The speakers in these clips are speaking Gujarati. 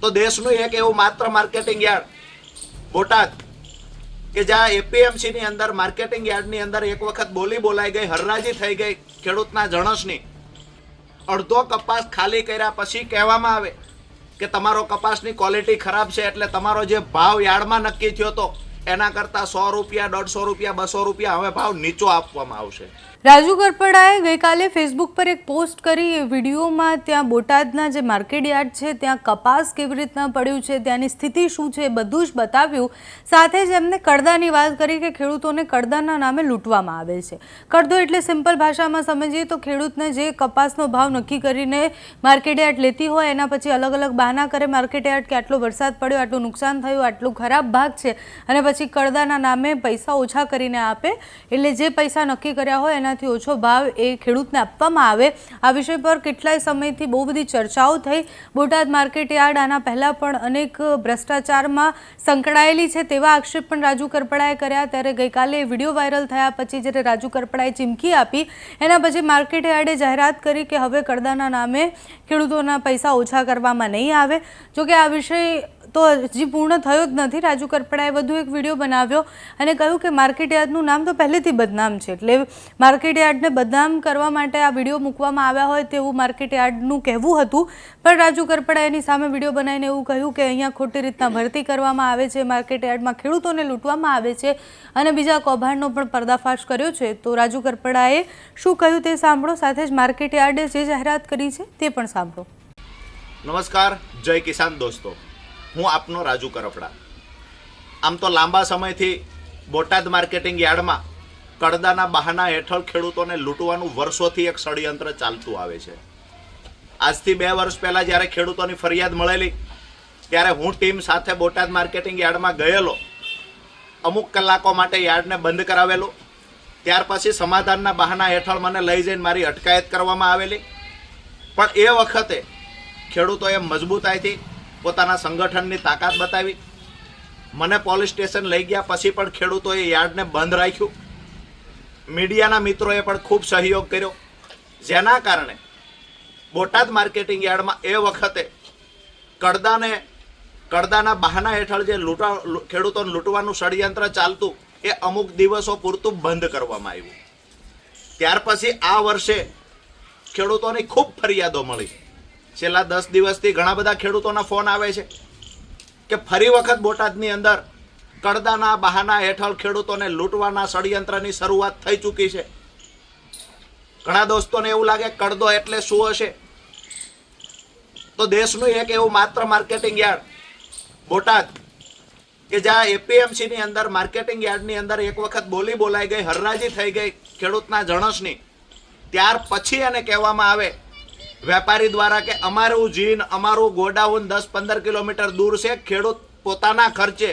તો દેશનું એક એવું માત્ર માર્કેટિંગ યાર્ડ, બોટાદ, કે જ્યાં એપીએમસી ની અંદર માર્કેટિંગ યાર્ડની અંદર એક વખત બોલી બોલાઈ ગઈ, હરરાજી થઈ ગઈ ખેડૂતના જણસની. અડધો કપાસ ખાલી કર્યા પછી કહેવામાં આવે કે તમારો કપાસની ક્વોલિટી ખરાબ છે એટલે તમારો જે ભાવ યાર્ડમાં નક્કી થયો હતો એના કરતાં સો રૂપિયા, દોઢસો રૂપિયા, બસો રૂપિયા હવે ભાવ નીચો આપવામાં આવશે. રાજુ ગરપડાએ ગઈકાલે ફેસબુક પર એક પોસ્ટ કરી, એ વિડીયોમાં ત્યાં બોટાદના જે માર્કેટ યાર્ડ છે, ત્યાં કપાસ કેવી રીતના પડ્યું છે, ત્યાંની સ્થિતિ શું છે, એ બધું જ બતાવ્યું. સાથે જ એમને કડદાની વાત કરી કે ખેડૂતોને કડદાના નામે લૂંટવામાં આવે છે. કડદો એટલે સિમ્પલ ભાષામાં સમજીએ તો ખેડૂતને જે કપાસનો ભાવ નક્કી કરીને માર્કેટ યાર્ડ લેતી હોય, એના પછી અલગ અલગ બહાના કરે માર્કેટ યાર્ડ કે આટલો વરસાદ પડ્યો, આટલું નુકસાન થયું, આટલું ખરાબ ભાગ છે, અને પછી કડદાના નામે પૈસા ઓછા કરીને આપે, એટલે જે પૈસા નક્કી કર્યા હોય એનાથી ઓછો ભાવ એ ખેડૂતને આપવામાં આવે. આ વિષય પર કેટલાય સમયથી બહુ બધી ચર્ચાઓ થઈ. બોટાદ માર્કેટ યાર્ડ આના પહેલાં પણ અનેક ભ્રષ્ટાચારમાં સંકળાયેલી છે તેવા આક્ષેપ પણ રાજુ કરપડાએ કર્યા. ત્યારે ગઈકાલે વીડિયો વાયરલ થયા પછી જ્યારે રાજુ કરપડાએ ચીમકી આપી, એના પછી માર્કેટ યાર્ડે જાહેરાત કરી કે હવે કરદાના નામે ખેડૂતોના પૈસા ઓછા કરવામાં નહીં આવે. જોકે આ વિષય તો હજી પૂર્ણ થયો જ નથી. રાજુ કરપડાએ વધુ એક વીડિયો બનાવ્યો અને કહ્યું કે માર્કેટ યાર્ડનું નામ તો પહેલેથી બદનામ છે. એટલે માર્કેટ યાર્ડને બદનામ કરવા માટે આ વીડિયો મૂકવામાં આવ્યા હોય તેવું માર્કેટ યાર્ડનું કહેવું હતું. પણ રાજુ કરપડા એની સામે વીડિયો બનાવીને એવું કહ્યું કે અહીંયા ખોટી રીતના ભરતી કરવામાં આવે છે. માર્કેટ યાર્ડમાં ખેડૂતોને લૂંટવામાં આવે છે અને બીજા કૌભાંડનો પણ પર્દાફાશ કર્યો છે. તો રાજુ કરપડાએ શું કહ્યું તે સાંભળો. સાથે જ માર્કેટ યાર્ડે જે જાહેરાત કરી છે તે પણ સાંભળો. નમસ્કાર. જય કિસાન દોસ્તો. હું આપનો રાજુ કરપડા. આમ તો લાંબા સમયથી બોટાદ માર્કેટિંગ યાર્ડમાં કડદાના બહાના હેઠળ ખેડૂતોને લૂંટવાનું વર્ષોથી એક ષડયંત્ર ચાલતું આવે છે. આજથી બે વર્ષ પહેલાં જ્યારે ખેડૂતોની ફરિયાદ મળેલી, ત્યારે હું ટીમ સાથે બોટાદ માર્કેટિંગ યાર્ડમાં ગયેલો. અમુક કલાકો માટે યાર્ડને બંધ કરાવેલું. ત્યાર પછી સમાધાનના બહાના હેઠળ મને લઈ જઈને મારી અટકાયત કરવામાં આવેલી. પણ એ વખતે ખેડૂતોએ મજબૂતાઈથી પોતાના સંગઠનની તાકાત બતાવી. મને પોલીસ સ્ટેશન લઈ ગયા પછી પણ ખેડૂતોએ યાર્ડને બંધ રાખ્યું. મીડિયાના મિત્રોએ પણ ખૂબ સહયોગ કર્યો. જેના કારણે બોટાદ માર્કેટિંગ યાર્ડમાં એ વખતે કડદાને કડદાના બહાના હેઠળ જે લૂંટા ખેડૂતોને લૂંટવાનું ષડયંત્ર ચાલતું, એ અમુક દિવસો પૂરતું બંધ કરવામાં આવ્યું. ત્યાર પછી આ વર્ષે ખેડૂતોની ખૂબ ફરિયાદો મળી. છેલ્લા દસ દિવસથી ઘણા બધા ખેડૂતોના ફોન આવે છે કે ફરી વખત બોટાદની અંદર કડદાના બહાના હેઠળ ખેડૂતોને લૂંટવાના ષડયંત્રની શરૂઆત થઈ ચૂકી છે. ઘણા દોસ્તોને એવું લાગે કડદો એટલે શું હશે? તો દેશનું એક એવું માત્ર માર્કેટિંગ યાર્ડ, બોટાદ, કે જ્યાં એપીએમસીની અંદર, માર્કેટિંગ યાર્ડની અંદર એક વખત બોલી બોલાઈ ગઈ, હરરાજી થઈ ગઈ ખેડૂતના જણસની. ત્યાર પછી એને કહેવામાં આવે વેપારી દ્વારા કે અમારું જીન, અમારું ગોડાઉન દસ પંદર કિલોમીટર દૂર છે, ખેડૂત પોતાના ખર્ચે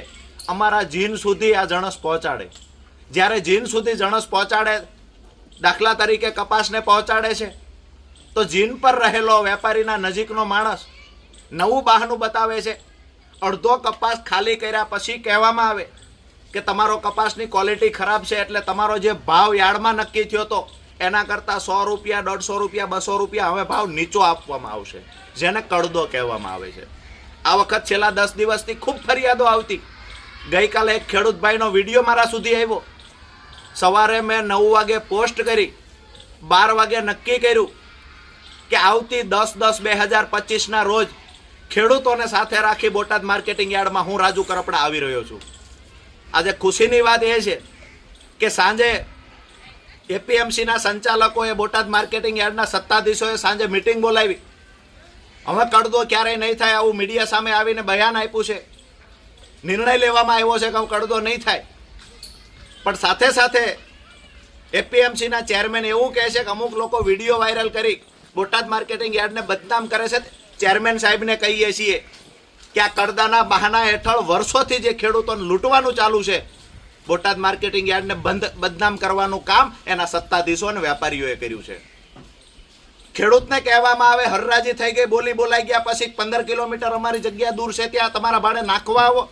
અમારા જીન સુધી આ જણસ પહોંચાડે. જ્યારે જીન સુધી જણસ પહોંચાડે, દાખલા તરીકે કપાસને પહોંચાડે છે, તો જીન પર રહેલો વેપારીના નજીકનો માણસ નવું બહાનું બતાવે છે. અડધો કપાસ ખાલી કર્યા પછી કહેવામાં આવે કે તમારો કપાસની ક્વોલિટી ખરાબ છે, એટલે તમારો જે ભાવ યાર્ડમાં નક્કી થયો હતો એના કરતાં સો રૂપિયા, દોઢસો રૂપિયા, બસો રૂપિયા હવે ભાવ નીચો આપવામાં આવશે, જેને કડદો કહેવામાં આવે છે. આ વખત છેલ્લા દસ દિવસથી ખૂબ ફરિયાદો આવતી. ગઈકાલે એક ખેડૂતભાઈનો વીડિયો મારા સુધી આવ્યો. સવારે મેં નવ વાગે પોસ્ટ કરી, બાર વાગે નક્કી કર્યું કે આવતી દસ દસ બે હજાર પચીસના રોજ ખેડૂતોને સાથે રાખી બોટાદ માર્કેટિંગ યાર્ડમાં હું રાજુ કરપડા આવી રહ્યો છું. આજે ખુશીની વાત એ છે કે સાંજે એપીએમસીના સંચાલકોએ બોટાદ માર્કેટિંગ યાર્ડના સત્તાધીશોએ સાંજે મિટિંગ બોલાવી. હવે કડદો ક્યારેય નહીં થાય આવું મીડિયા સામે આવીને બયાન આપ્યું છે. નિર્ણય લેવામાં આવ્યો છે કે હવે કડદો નહીં થાય. પણ સાથે સાથે એપીએમસીના ચેરમેન એવું કહે છે કે અમુક લોકો વીડિયો વાયરલ કરી બોટાદ માર્કેટિંગ યાર્ડને બદનામ કરે છે. ચેરમેન સાહેબને કહીએ છીએ કે આ કડદાના બહાના હેઠળ વર્ષોથી જે ખેડૂતોને લૂંટવાનું ચાલુ છે બોટાદ માર્કેટિંગ યાર્ડને બંધ બદનામ કરવાનું કામ એના સત્તાધીશો અને વેપારીઓએ કર્યું છે. ખેડૂતને કહેવામાં આવે, હરરાજી થઈ ગઈ, બોલી બોલાઈ ગયા, પછી પંદર કિલોમીટર અમારી જગ્યા દૂર છે, ત્યાં તમારા ભાડે નાખવા આવો.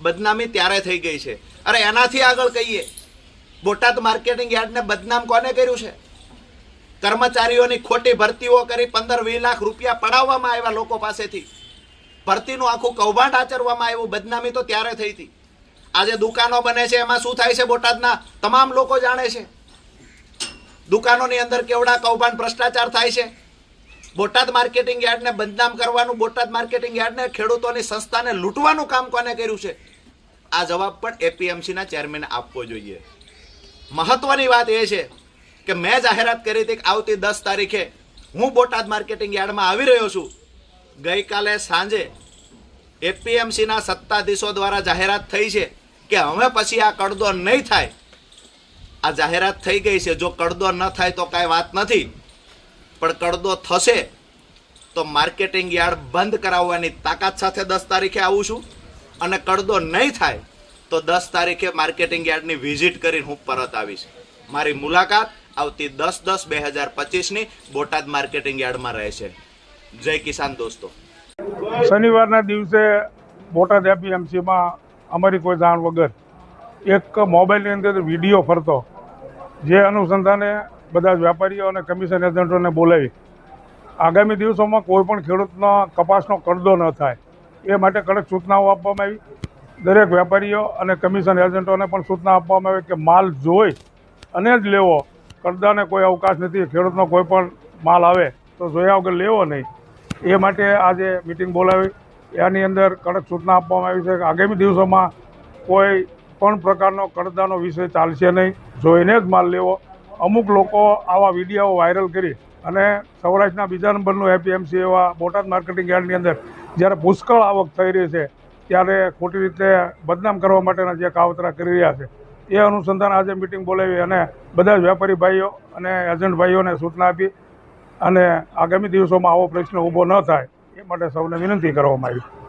બદનામી ત્યારે થઈ ગઈ છે. અરે એનાથી આગળ કહીએ, બોટાદ માર્કેટિંગ યાર્ડને બદનામ કોને કર્યું છે? કર્મચારીઓની ખોટી ભરતીઓ કરી પંદર વીસ લાખ રૂપિયા પડાવવામાં આવ્યા લોકો પાસેથી. ભરતીનું આખું કૌભાંડ આચરવામાં આવ્યું, બદનામી તો ત્યારે થઈ હતી. આજે દુકાનો બને છે, એમાં શું થાય છે બોટાદના? તમામ લોકો જાણે છે. દુકાનોની અંદર કેવડા કૌભાંડ ભ્રષ્ટાચાર થાય છે? બોટાદ માર્કેટિંગ યાર્ડને બદનામ કરવાનું, બોટાદ માર્કેટિંગ યાર્ડને ખેડૂતોની સંસ્થાને લૂંટવાનું કામ કોને કર્યું છે? આ જવાબ પણ એપીએમસીના ચેરમેને આપવો જોઈએ. મહત્વની વાત એ છે કે મેં જાહેરાત કરી હતી કે આવતી દસ તારીખે હું બોટાદ માર્કેટિંગ યાર્ડમાં આવી રહ્યો છું. ગઈકાલે સાંજે એપીએમસીના સત્તાધીશો દ્વારા જાહેરાત થઈ છે. કે હવે પછી આ કડદો નહીં થાય. આ જાહેરાત થઈ ગઈ છે. જો કડદો ન થાય તો કાંઈ વાત નથી. પણ કડદો થશે તો માર્કેટિંગ યાર્ડ બંધ કરાવવાની તાકાત સાથે દસ તારીખે આવું છું. અને કડદો નહીં થાય તો દસ તારીખે માર્કેટિંગ યાર્ડની વિઝિટ કરીને હું પરત આવીશ. મારી મુલાકાત આવતી દસ દસ બે હજાર પચીસની બોટાદ માર્કેટિંગ યાર્ડમાં રહેશે. જય કિસાન દોસ્તો. શનિવારના દિવસે બોટાદ એપીએમસીમાં અમારી કોઈ જાણ વગર એક મોબાઈલની અંદર વીડિયો ફરતો, જે અનુસંધાને બધા જ વેપારીઓ અને કમિશન એજન્ટોને બોલાવી. આગામી દિવસોમાં કોઈ પણ ખેડૂતનો કપાસનો કરદો ન થાય. એ માટે કડક સૂચનાઓ આપવામાં આવી. દરેક વેપારીઓ અને કમિશન એજન્ટોને પણ સૂચના આપવામાં આવી કે માલ જોઈ અને જ લેવો. કરદાને કોઈ અવકાશ નથી, ખેડૂતનો કોઈ પણ માલ આવે તો જોયા વગર લેવો નહીં. એ માટે આજે મિટિંગ બોલાવી. એની અંદર કડક સૂચના આપવામાં આવી છે કે આગામી દિવસોમાં કોઈ પણ પ્રકારનો કડદાનો વિષય ચાલશે નહીં. જોઈને જ માલ લેવો. અમુક લોકો આવા વીડિયો વાયરલ કરી અને સૌરાષ્ટ્રના બીજા નંબરનું એપીએમસી એવા બોટાદ માર્કેટિંગ યાર્ડની અંદર જ્યારે પુષ્કળ આવક થઈ રહી છે, ત્યારે ખોટી રીતે બદનામ કરવા માટેના જે કાવતરા કરી રહ્યા છે, એ અનુસંધાન આજે મિટિંગ બોલાવી અને બધા જ વેપારી ભાઈઓ અને એજન્ટ ભાઈઓને સૂચના આપી અને આગામી દિવસોમાં આવો પ્રશ્ન ઊભો ન થાય. માટે સૌને વિનંતી કરવામાં આવી.